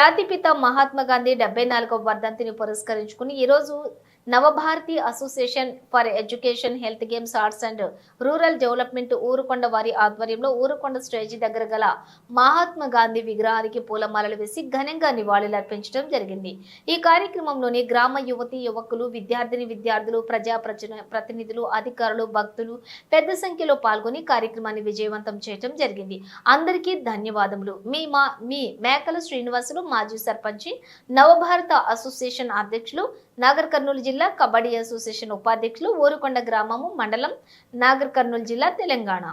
జాతిపిత మహాత్మా గాంధీ డెబ్బై నాలుగవ వర్ధంతిని పురస్కరించుకుని ఈరోజు Navabharati association for education health games arts and rural development Urukonda వారి ఆధ్వర్యంలో ఊరుకొండ స్టేజి దగ్గర గల మహాత్మా గాంధీ విగ్రహానికి పూలమాలలు వేసి ఘనంగా నివాళులర్పించడం జరిగింది. ఈ కార్యక్రమంలోని గ్రామ యువతి యువకులు విద్యార్థిని విద్యార్థులు ప్రజా ప్రతినిధులు అధికారులు భక్తులు పెద్ద సంఖ్యలో పాల్గొని కార్యక్రమాన్ని విజయవంతం చేయడం జరిగింది. అందరికీ ధన్యవాదములు. మీ మా మీ మేకల శ్రీనివాసులు మాజీ సర్పంచి నవభారత అసోసియేషన్ అధ్యక్షులు నాగర్ కర్నూలు జిల్లా కబడ్డీ అసోసియేషన్ ఉపాధ్యక్షులు ఊరుకొండ గ్రామము మండలం నాగర్ కర్నూలు జిల్లా తెలంగాణ.